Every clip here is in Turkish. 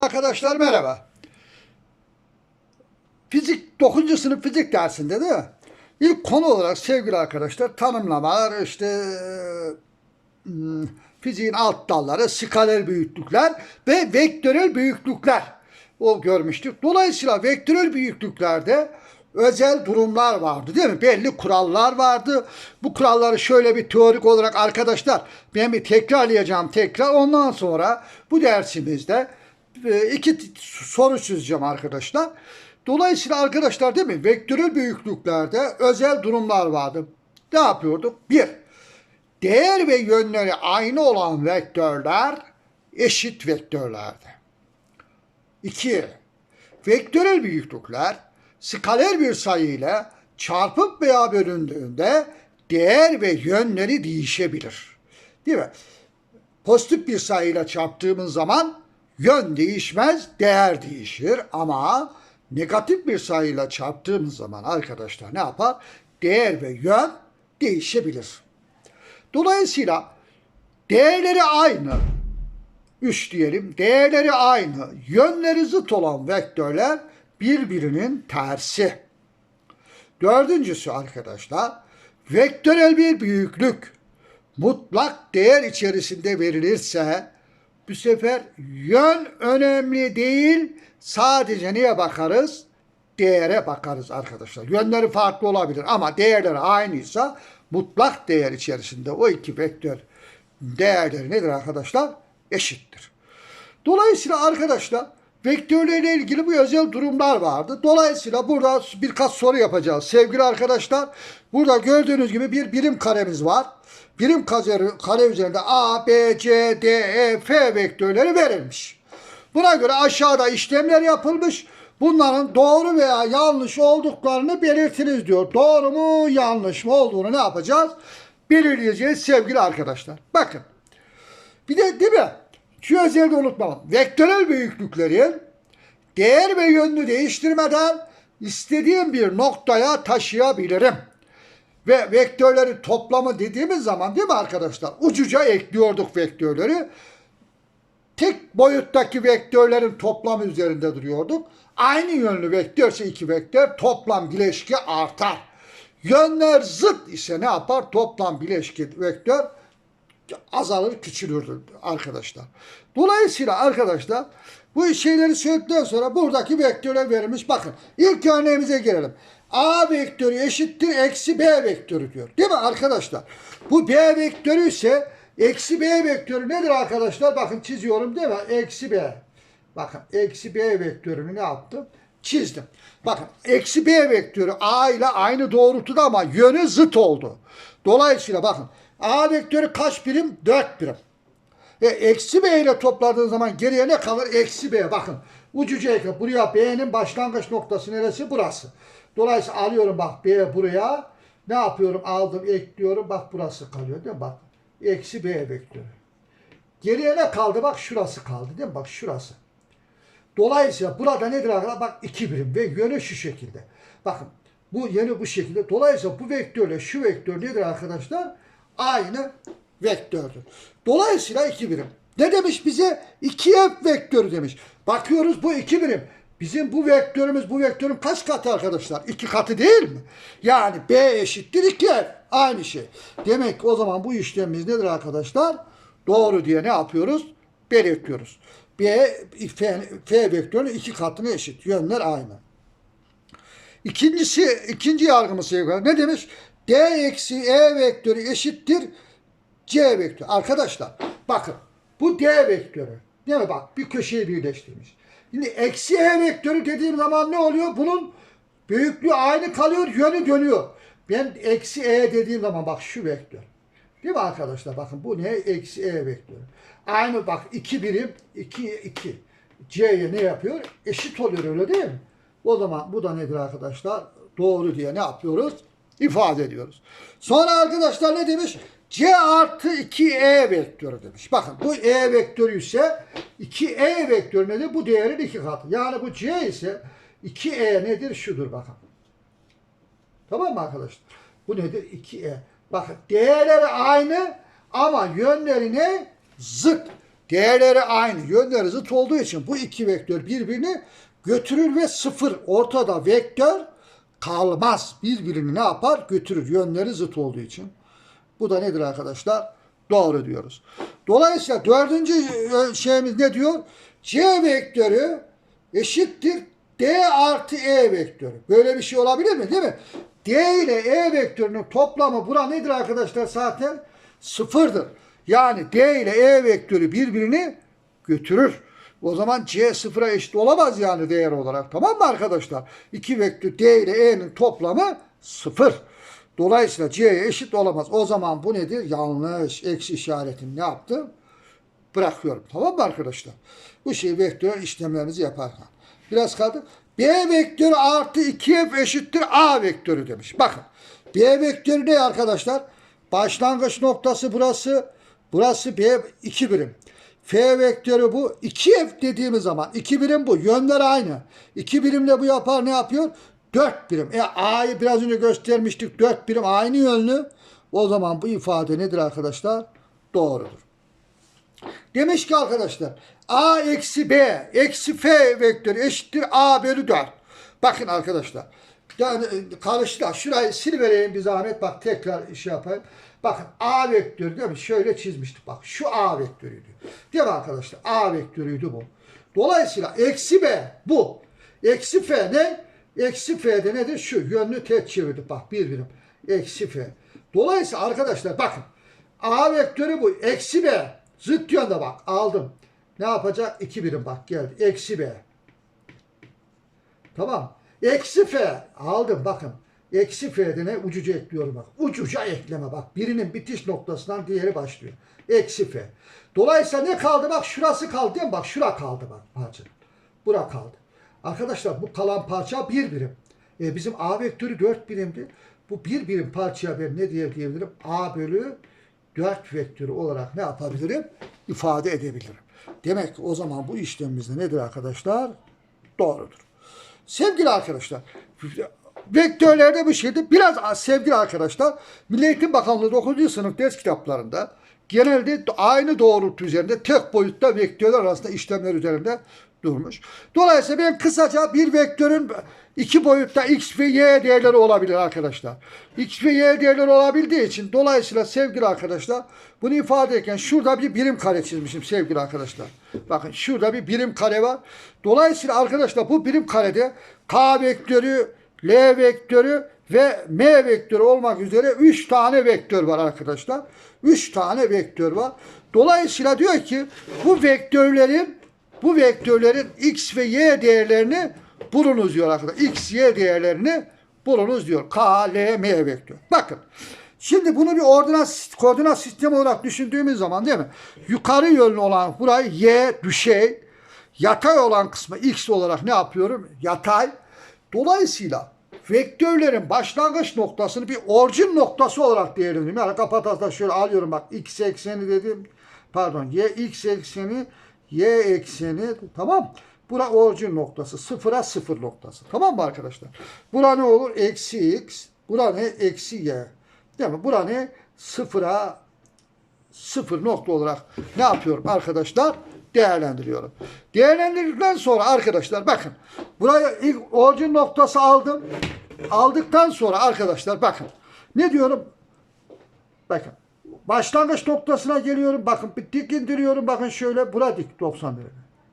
Arkadaşlar merhaba. Fizik 9. sınıf fizik dersinde değil mi? İlk konu olarak sevgili arkadaşlar tanımlamalar işte hmm, fiziğin alt dalları, skaler büyüklükler ve vektörel büyüklükler o görmüştük. Dolayısıyla vektörel büyüklüklerde özel durumlar vardı değil mi? Belli kurallar vardı. Bu kuralları şöyle bir teorik olarak arkadaşlar ben bir tekrarlayacağım tekrar. Ondan sonra bu dersimizde e, iki t- soru çözeceğim arkadaşlar. Dolayısıyla arkadaşlar değil mi? Vektörel büyüklüklerde özel durumlar vardı. Ne yapıyorduk? Bir, değer ve yönleri aynı olan vektörler eşit vektörlerdi. 2. Vektörel büyüklükler skaler bir sayı ile çarpıp veya bölündüğünde değer ve yönleri değişebilir. Değil mi? Pozitif bir sayıyla çarptığımız zaman yön değişmez, değer değişir ama negatif bir sayıyla çarptığımız zaman arkadaşlar ne yapar? Değer ve yön değişebilir. Dolayısıyla değerleri aynı 3 diyelim. Değerleri aynı, yönleri zıt olan vektörler birbirinin tersi. Dördüncüsü arkadaşlar, vektörel bir büyüklük mutlak değer içerisinde verilirse bu sefer yön önemli değil, sadece neye bakarız? Değere bakarız arkadaşlar. Yönleri farklı olabilir ama değerleri aynıysa mutlak değer içerisinde o iki vektör değerleri nedir arkadaşlar? Eşittir. Dolayısıyla arkadaşlar vektörlerle ilgili bu özel durumlar vardı. Dolayısıyla burada birkaç soru yapacağız. Sevgili arkadaşlar burada gördüğünüz gibi bir birim karemiz var. Birim kare, üzerinde A, B, C, D, E, F vektörleri verilmiş. Buna göre aşağıda işlemler yapılmış. Bunların doğru veya yanlış olduklarını belirtiniz diyor. Doğru mu yanlış mı olduğunu ne yapacağız? Belirleyeceğiz sevgili arkadaşlar. Bakın. Bir de değil mi? Şu özelliği unutmayalım. Vektörel büyüklükleri değer ve yönünü değiştirmeden istediğim bir noktaya taşıyabilirim. Ve vektörlerin toplamı dediğimiz zaman değil mi arkadaşlar? Ucuca ekliyorduk vektörleri. Tek boyuttaki vektörlerin toplamı üzerinde duruyorduk. Aynı yönlü vektörse iki vektör toplam bileşki artar. Yönler zıt ise ne yapar? Toplam bileşki vektör azalır, küçülür arkadaşlar. Dolayısıyla arkadaşlar bu şeyleri söyledikten sonra buradaki vektörler verilmiş. Bakın ilk örneğimize gelelim. A vektörü eşittir eksi B vektörü diyor. Değil mi arkadaşlar? Bu B vektörü ise eksi B vektörü nedir arkadaşlar? Bakın çiziyorum değil mi? Eksi B. Bakın eksi B vektörünü ne yaptım? Çizdim. Bakın eksi B vektörü A ile aynı doğrultuda ama yönü zıt oldu. Dolayısıyla bakın A vektörü kaç birim? 4 birim. E, eksi B ile topladığın zaman geriye ne kalır? Eksi B. Bakın ucuca ekle. Buraya B'nin başlangıç noktası neresi? Burası. Dolayısıyla alıyorum bak B buraya. Ne yapıyorum? Aldım ekliyorum. Bak burası kalıyor değil mi? Bak. Eksi B vektörü. Geriye ne kaldı? Bak şurası kaldı değil mi? Bak şurası. Dolayısıyla burada nedir arkadaşlar? Bak iki birim ve yönü şu şekilde. Bakın bu yönü bu şekilde. Dolayısıyla bu vektörle şu vektör nedir arkadaşlar? Aynı vektördür. Dolayısıyla iki birim. Ne demiş bize? 2F vektörü demiş. Bakıyoruz bu iki birim. Bizim bu vektörümüz bu vektörün kaç katı arkadaşlar? İki katı değil mi? Yani B eşittir 2F. Aynı şey. Demek ki o zaman bu işlemimiz nedir arkadaşlar? Doğru diye ne yapıyoruz? Belirtiyoruz. B, F, F vektörünün iki katına eşit. Yönler aynı. İkincisi, ikinci yargımız. Ne demiş? D eksi E vektörü eşittir C vektörü. Arkadaşlar bakın bu D vektörü. Değil mi bak bir köşeyi birleştirmiş. Şimdi eksi E vektörü dediğim zaman ne oluyor? Bunun büyüklüğü aynı kalıyor, yönü dönüyor. Ben eksi E dediğim zaman bak şu vektör. Değil mi arkadaşlar? Bakın bu ne? Eksi E vektörü. Aynı bak iki birim, iki, iki. C'ye ne yapıyor? Eşit oluyor öyle değil mi? O zaman bu da nedir arkadaşlar? Doğru diye ne yapıyoruz? İfade ediyoruz. Sonra arkadaşlar ne demiş? C artı 2E vektörü demiş. Bakın bu E vektörü ise 2E vektörü nedir? Bu değerin iki katı. Yani bu C ise 2E nedir? Şudur bakın. Tamam mı arkadaşlar? Bu nedir? 2E. Bakın değerleri aynı ama yönleri ne? Zıt. Değerleri aynı. Yönleri zıt olduğu için bu iki vektör birbirini götürür ve sıfır. Ortada vektör kalmaz. Birbirini ne yapar? Götürür. Yönleri zıt olduğu için. Bu da nedir arkadaşlar? Doğru diyoruz. Dolayısıyla dördüncü e, şeyimiz ne diyor? C vektörü eşittir D artı E vektörü. Böyle bir şey olabilir mi? Değil mi? D ile E vektörünün toplamı bura nedir arkadaşlar zaten? Sıfırdır. Yani D ile E vektörü birbirini götürür. O zaman C sıfıra eşit olamaz yani değer olarak. Tamam mı arkadaşlar? İki vektör D ile E'nin toplamı sıfır. Dolayısıyla C'ye eşit olamaz. O zaman bu nedir? Yanlış. Eksi işaretini ne yaptım? Bırakıyorum. Tamam mı arkadaşlar? Bu şey vektör işlemlerimizi yaparken. Biraz kaldı. B vektörü artı 2F eşittir A vektörü demiş. Bakın. B vektörü ne arkadaşlar? Başlangıç noktası burası. Burası B 2 birim. F vektörü bu. 2F dediğimiz zaman 2 birim bu. Yönler aynı. 2 birimle bu yapar ne yapıyor? 4 birim. E A'yı biraz önce göstermiştik. 4 birim aynı yönlü. O zaman bu ifade nedir arkadaşlar? Doğrudur. Demiş ki arkadaşlar A eksi B eksi F vektörü eşittir A bölü 4. Bakın arkadaşlar. Yani e, karıştı. Şurayı silvereyim bir zahmet. Bak tekrar şey yapayım. Bakın A vektörü değil mi? Şöyle çizmiştik. Bak şu A vektörüydü. Değil mi arkadaşlar? A vektörüydü bu. Dolayısıyla eksi B bu. Eksi F ne? Eksi F'de nedir? Şu yönlü tek çevirdik. Bak bir birim. Eksi F. Dolayısıyla arkadaşlar bakın. A vektörü bu. Eksi B. Zıt yönde bak. Aldım. Ne yapacak? 2 birim bak geldi. Eksi B. Tamam. Eksi F. Aldım bakın. Eksi F'de ne? Ucuca ekliyorum bak. Ucuca ekleme bak. Birinin bitiş noktasından diğeri başlıyor. Eksi F. Dolayısıyla ne kaldı? Bak şurası kaldı değil mi? Bak şura kaldı bak parça. Bura kaldı. Arkadaşlar bu kalan parça bir birim. E, bizim A vektörü 4 birimdi. Bu bir birim parçaya ben ne diye diyebilirim? A bölü 4 vektörü olarak ne yapabilirim? İfade edebilirim. Demek ki o zaman bu işlemimizde nedir arkadaşlar? Doğrudur. Sevgili arkadaşlar, vektörlerde bu şeydi. Biraz az sevgili arkadaşlar, Milli Eğitim Bakanlığı 9. sınıf ders kitaplarında genelde aynı doğrultu üzerinde tek boyutta vektörler arasında işlemler üzerinde durmuş. Dolayısıyla ben kısaca bir vektörün iki boyutta x ve y değerleri olabilir arkadaşlar. x ve y değerleri olabildiği için dolayısıyla sevgili arkadaşlar bunu ifade ederken şurada bir birim kare çizmişim sevgili arkadaşlar. Bakın şurada bir birim kare var. Dolayısıyla arkadaşlar bu birim karede k vektörü, l vektörü ve m vektörü olmak üzere 3 tane vektör var arkadaşlar. 3 tane vektör var. Dolayısıyla diyor ki bu vektörlerin bu vektörlerin x ve y değerlerini bulunuz diyor arkadaşlar. X, y değerlerini bulunuz diyor. K, L, M vektör. Bakın. Şimdi bunu bir ordinat, koordinat sistemi olarak düşündüğümüz zaman değil mi? Yukarı yönlü olan burayı y düşey, yatay olan kısmı x olarak ne yapıyorum? Yatay. Dolayısıyla vektörlerin başlangıç noktasını bir orijin noktası olarak değerlendiriyorum. Yani kapatasda şöyle alıyorum bak x ekseni dedim. Pardon y x ekseni y ekseni tamam. Bura orijin noktası. Sıfıra sıfır noktası. Tamam mı arkadaşlar? Bura ne olur? Eksi x. Bura ne? Eksi y. Değil mi? Bura ne? Sıfıra sıfır nokta olarak ne yapıyorum arkadaşlar? Değerlendiriyorum. Değerlendirdikten sonra arkadaşlar bakın. Buraya ilk orijin noktası aldım. Aldıktan sonra arkadaşlar bakın. Ne diyorum? Bakın. Başlangıç noktasına geliyorum. Bakın bir dik indiriyorum. Bakın şöyle. Bura dik 90 derece.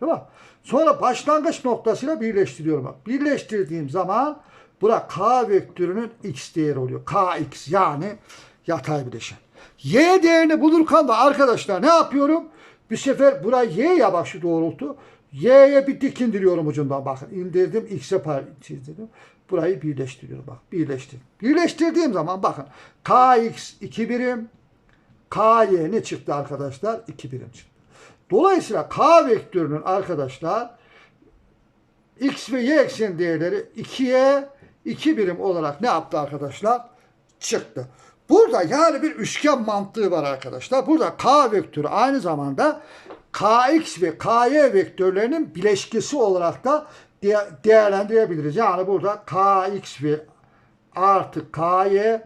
Tamam. Sonra başlangıç noktasıyla birleştiriyorum. Birleştirdiğim zaman bura k vektörünün x değeri oluyor. kx yani yatay bileşen. Y değerini bulurken de arkadaşlar ne yapıyorum? Bir sefer bura y ya bak şu doğrultu. Y'ye bir dik indiriyorum ucundan. Bakın indirdim x'e par çizdirdim. Burayı birleştiriyorum bak. Birleştirdim. Birleştirdiğim zaman bakın kx 2 birim ky ne çıktı arkadaşlar? 2 birim çıktı. Dolayısıyla k vektörünün arkadaşlar x ve y eksen değerleri 2'ye 2 birim olarak ne yaptı arkadaşlar? Çıktı. Burada yani bir üçgen mantığı var arkadaşlar. Burada k vektörü aynı zamanda kx ve ky vektörlerinin bileşkesi olarak da de- değerlendirebiliriz. Yani burada kx ve artı ky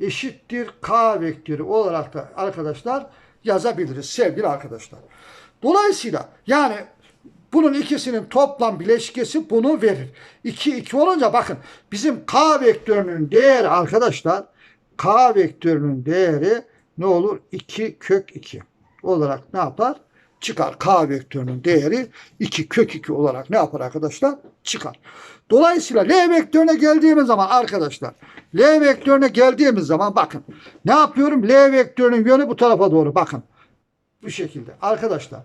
eşittir k vektörü olarak da arkadaşlar yazabiliriz sevgili arkadaşlar. Dolayısıyla yani bunun ikisinin toplam bileşkesi bunu verir. 2 2 olunca bakın bizim k vektörünün değeri arkadaşlar k vektörünün değeri ne olur? 2 kök 2 olarak ne yapar? Çıkar. K vektörünün değeri 2 kök 2 olarak ne yapar arkadaşlar? Çıkar. Dolayısıyla L vektörüne geldiğimiz zaman arkadaşlar L vektörüne geldiğimiz zaman bakın ne yapıyorum? L vektörünün yönü bu tarafa doğru bakın. Bu şekilde. Arkadaşlar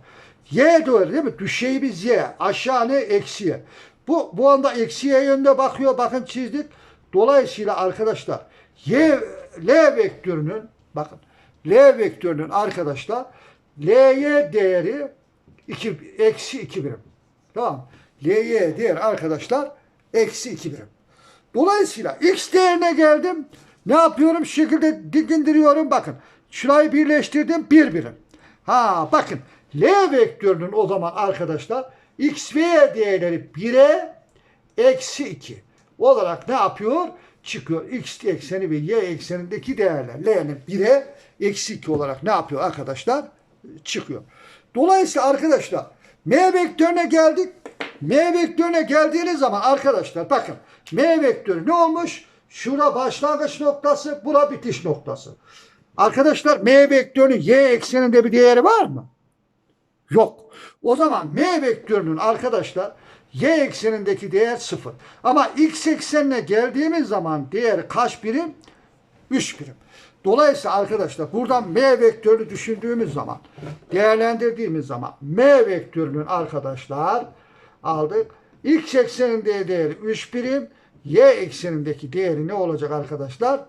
y doğru değil mi? Düşeyimiz y. Aşağı ne? Eksi y. Bu, bu anda eksi y yönde bakıyor. Bakın çizdik. Dolayısıyla arkadaşlar y, L vektörünün bakın L vektörünün arkadaşlar L'ye değeri 2, eksi 2 birim. Tamam. L'ye değeri arkadaşlar eksi 2 birim. Dolayısıyla x değerine geldim. Ne yapıyorum? Şu şekilde dikindiriyorum. Bakın. Şurayı birleştirdim. Bir birim. Ha bakın. L vektörünün o zaman arkadaşlar x ve y değerleri 1'e eksi 2 olarak ne yapıyor? Çıkıyor. X ekseni ve y eksenindeki değerler L'nin 1'e eksi 2 olarak ne yapıyor arkadaşlar? Çıkıyor. Dolayısıyla arkadaşlar M vektörüne geldik. M vektörüne geldiğiniz zaman arkadaşlar bakın M vektörü ne olmuş? Şura başlangıç noktası, bura bitiş noktası. Arkadaşlar M vektörünün y ekseninde bir değeri var mı? Yok. O zaman M vektörünün arkadaşlar y eksenindeki değer sıfır. Ama x eksenine geldiğimiz zaman değeri kaç birim? 3 birim. Dolayısıyla arkadaşlar buradan M vektörünü düşündüğümüz zaman, değerlendirdiğimiz zaman M vektörünün arkadaşlar aldık. X ekseninde değeri 3 birim, Y eksenindeki değeri ne olacak arkadaşlar?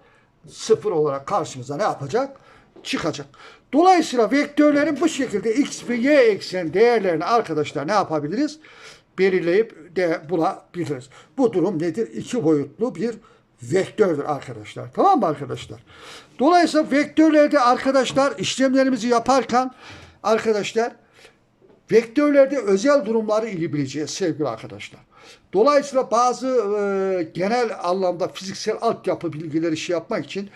0 olarak karşımıza ne yapacak? Çıkacak. Dolayısıyla vektörlerin bu şekilde X ve Y eksen değerlerini arkadaşlar ne yapabiliriz? belirleyip de bulabiliriz. Bu durum nedir? İki boyutlu bir vektördür arkadaşlar. Tamam mı arkadaşlar? Dolayısıyla vektörlerde arkadaşlar işlemlerimizi yaparken arkadaşlar vektörlerde özel durumları ili bileceğiz sevgili arkadaşlar. Dolayısıyla bazı e, genel anlamda fiziksel altyapı bilgileri şey yapmak için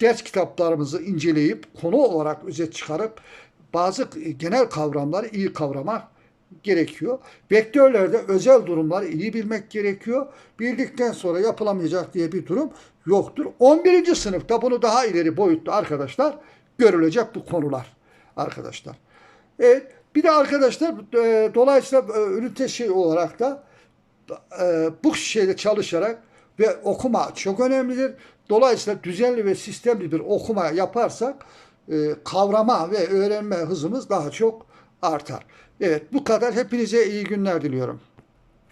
ders kitaplarımızı inceleyip konu olarak özet çıkarıp bazı genel kavramları iyi kavramak gerekiyor. Vektörlerde özel durumları iyi bilmek gerekiyor. Bildikten sonra yapılamayacak diye bir durum yoktur. 11. sınıfta bunu daha ileri boyutlu arkadaşlar görülecek bu konular arkadaşlar. Evet, bir de arkadaşlar e, dolayısıyla e, ünite şey olarak da e, bu şeyde çalışarak ve okuma çok önemlidir. Dolayısıyla düzenli ve sistemli bir okuma yaparsak e, kavrama ve öğrenme hızımız daha çok artar. Evet bu kadar. Hepinize iyi günler diliyorum.